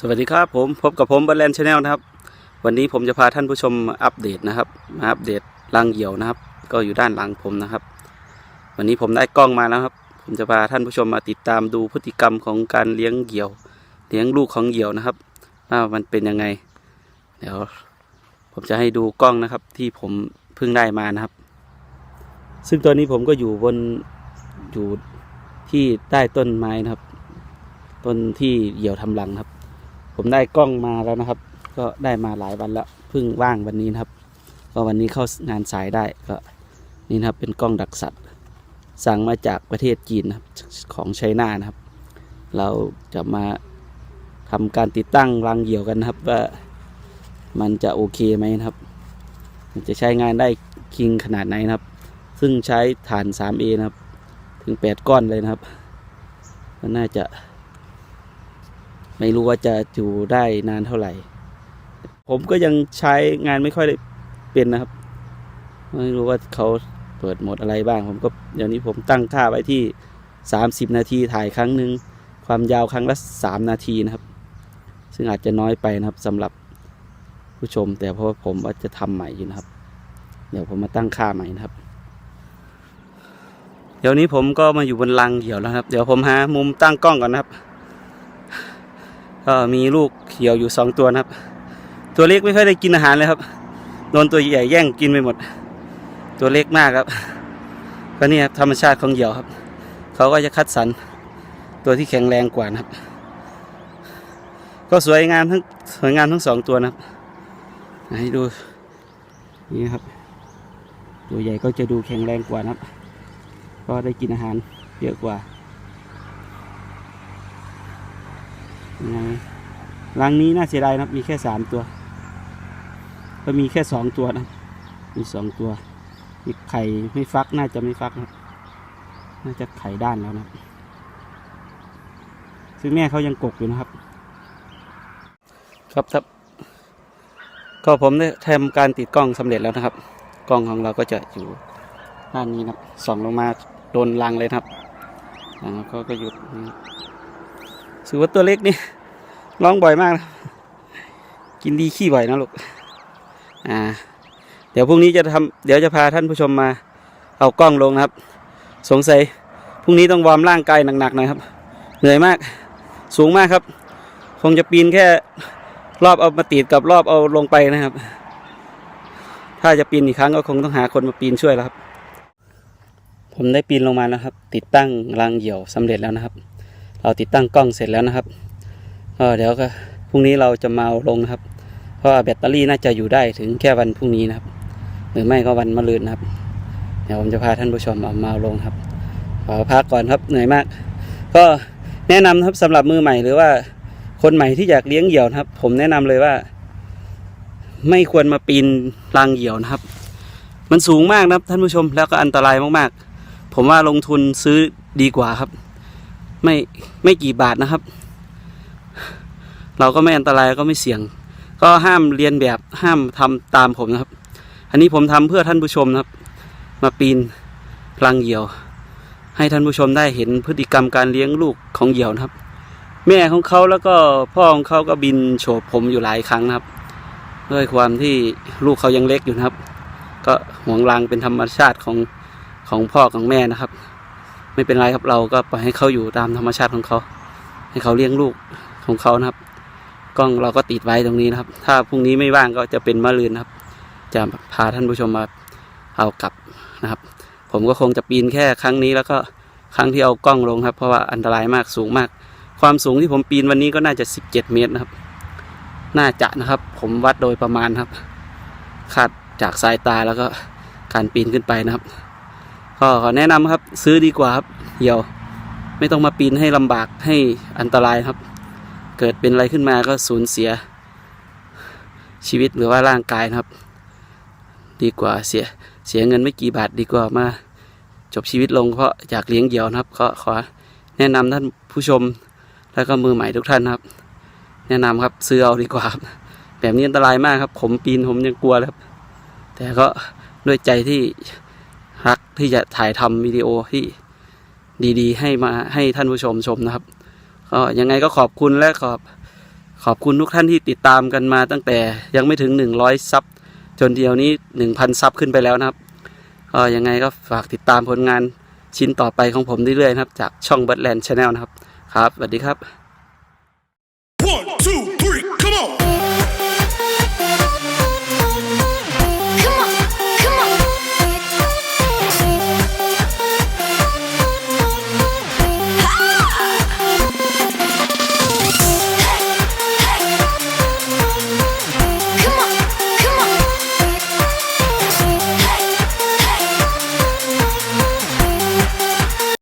สวัสดีครับผมพบกับผมบัลแลนชาแนลนะครับ วันนี้ผมจะพาท่านผู้ชมอัปเดตนะครับ มาอัปเดตรังเหยี่ยวนะครับ ก็อยู่ด้านหลังผมนะครับ วันนี้ผมได้กล้องมาแล้วครับ ผมจะพาท่านผู้ชมมาติดตามดูพฤติกรรมของการเลี้ยงเหยี่ยว เลี้ยงลูกของเหยี่ยวนะครับว่ามันเป็นยังไง เดี๋ยว ผมจะให้ดูกล้องนะครับที่ผมเพิ่งได้มานะครับ ซึ่งตอนนี้ผมก็อยู่บนอยู่ที่ใต้ต้นไม้นะครับ ต้นที่เหยี่ยวทำรังครับ ผมได้กล้องมาแล้วนะครับ ก็ได้มาหลายวันแล้วเพิ่งว่างวันนี้นะครับ ก็วันนี้เข้างานสายได้ก็นี่นะครับเป็นกล้องดักสัตว์ สั่งมาจากประเทศจีนนะครับของไชน่านะครับ เราจะมาทำการติดตั้งรังเหยี่ยวกันนะครับว่ามันจะโอเคไหมนะครับ มันจะใช้งานได้คิงขนาดไหนนะครับ ซึ่งใช้ฐาน 3A นะครับ ถึง 8 ก้อนเลยนะครับ ก็น่าจะ ไม่รู้ว่าจะอยู่ได้นานเท่าไหร่ ผมก็ยังใช้งานไม่ค่อยได้เป็นนะครับ ไม่รู้ว่าเขาเปิดโหมดอะไรบ้าง ผมก็เดี๋ยวนี้ผมตั้งค่าไว้ที่ 30 นาทีถ่ายครั้งหนึ่งความยาวครั้งละ 3 นาทีนะครับ ซึ่งอาจจะน้อยไปนะครับสำหรับผู้ชม แต่เพราะผมว่าจะทำใหม่อยู่นะครับ เดี๋ยวผมมาตั้งค่าใหม่นะครับ เดี๋ยวนี้ผมก็มาอยู่บนรังเหี่ยวแล้วครับ เดี๋ยวผมหามุมตั้งกล้องก่อนนะครับ ก็มีลูกเขียวอยู่สองตัวนะครับ ตัวเล็กไม่ค่อยได้กินอาหารเลยครับ โดนตัวใหญ่แย่งกินไปหมด ตัวเล็กมากครับ ก็นี่ครับธรรมชาติของเหยี่ยวครับ เขาก็จะคัดสรรตัวที่แข็งแรงกว่านะครับ ก็สวยงามทั้งสวยงามทั้งสองตัวนะครับ ให้ดูนี่ครับ ตัวใหญ่ก็จะดูแข็งแรงกว่านะครับ ก็ได้กินอาหารเยอะกว่า ยังไง รังนี้น่าเสียดายนะครับ มีแค่สามตัว ก็มีแค่สองตัวนะ มีสองตัวมีไข่ไม่ฟักน่าจะไม่ฟักนะน่าจะไข่ด้านแล้วนะซึ่งแม่เขายังกกอยู่นะครับ ครับครับ ก็ผมได้ทำการติดกล้องสำเร็จแล้วนะครับ กล้องของเราก็จะอยู่ด้านนี้นะครับส่องลงมาโดนรังเลยครับอ่าก็ก็หยุดนะครับ สือว่าตัวเล็กนี่ร้องบ่อยมากนะกินดีขี้บ่อยนะลูกอ่า เดี๋ยวพรุ่งนี้จะทำเดี๋ยวจะพาท่านผู้ชมมา เอากล้องลงนะครับ สงสัยพรุ่งนี้ต้องวอร์มร่างกายหนักๆหน่อยครับ เหนื่อยมาก สูงมากครับ คงจะปีนแค่รอบเอามาติดกับรอบเอาลงไปนะครับ ถ้าจะปีนอีกครั้งก็คงต้องหาคนมาปีนช่วยแล้วครับ ผมได้ปีนลงมาแล้วครับ ติดตั้งรังเหี่ยวสำเร็จแล้วนะครับ เราติดตั้งกล้องเสร็จแล้วนะครับก็เดี๋ยวก็พรุ่งนี้เราจะมาลงนะครับ เพราะแบตเตอรี่น่าจะอยู่ได้ถึงแค่วันพรุ่งนี้นะครับ หรือไม่ก็วันมะรืนนะครับ เดี๋ยวผมจะพาท่านผู้ชมเอามาลงครับขอพักก่อนครับเหนื่อยมาก ก็แนะนำครับสำหรับมือใหม่หรือว่าคนใหม่ที่อยากเลี้ยงเหยี่ยวนะครับ ผมแนะนำเลยว่า ไม่ควรมาปีนรังเหยี่ยวนะครับ มันสูงมากนะครับท่านผู้ชมแล้วก็อันตรายมากๆ ผมว่าลงทุนซื้อดีกว่าครับ ไม่ไม่กี่บาทนะครับ เราก็ไม่อันตรายก็ไม่เสี่ยง ก็ห้ามเรียนแบบห้ามทำตามผมนะครับ อันนี้ผมทำเพื่อท่านผู้ชมนะครับ มาปีนพลังเหยี่ยว ให้ท่านผู้ชมได้เห็นพฤติกรรมการเลี้ยงลูกของเหยี่ยวนะครับ แม่ของเขาแล้วก็พ่อของเขาก็บินโฉบผมอยู่หลายครั้งนะครับ ด้วยความที่ลูกเขายังเล็กอยู่นะครับ ก็ห่วงรังเป็นธรรมชาติของของพ่อของแม่นะครับ ไม่เป็นไรครับเราก็ปล่อยให้เขาอยู่ตามธรรมชาติของเขา ให้เขาเลี้ยงลูกของเขานะครับ กล้องเราก็ติดไว้ตรงนี้นะครับ ถ้าพรุ่งนี้ไม่ว่างก็จะเป็นมะรืนนะครับ จะพาท่านผู้ชมมาเอากลับนะครับ ผมก็คงจะปีนแค่ครั้งนี้แล้วก็ครั้งที่เอากล้องลงครับ เพราะว่าอันตรายมากสูงมาก ความสูงที่ผมปีนวันนี้ก็น่าจะ 17 เมตรนะครับ น่าจะนะครับ ผมวัดโดยประมาณครับคาดจากสายตาแล้วก็การปีนขึ้นไปนะครับ ก็ขอแนะนำครับ ซื้อดีกว่าครับเหยี่ยว ไม่ต้องมาปีนให้ลำบากให้อันตรายครับ เกิดเป็นอะไรขึ้นมาก็สูญเสีย ชีวิตหรือว่าร่างกายนะครับ ดีกว่าเสียเสียเงินไม่กี่บาทดีกว่ามา จบชีวิตลงเพราะอยากเลี้ยงเหยี่ยวนะครับก็ขอแนะนำท่านผู้ชมแล้วก็มือใหม่ทุกท่านครับ แนะนำครับซื้อเอาดีกว่าครับแบบนี้อันตรายมากครับ ผมปีนผมยังกลัวครับ แต่ก็ด้วยใจที่ รักที่จะถ่ายทำวิดีโอที่ดีๆ ให้มาให้ท่านผู้ชมชมนะครับก็ยังไงก็ขอบคุณและขอบขอบคุณทุกท่านที่ติดตามกันมาตั้งแต่ยังไม่ถึง 100 ซับจนเดียวนี้ 1,000 ซับขึ้นไปแล้วนะครับก็ยังไงก็ฝากติดตามผลงานชิ้นต่อไปของผมเรื่อยๆนะครับ จากช่อง b u d l a n d Channel นะครับ ครับสวัสดีครับ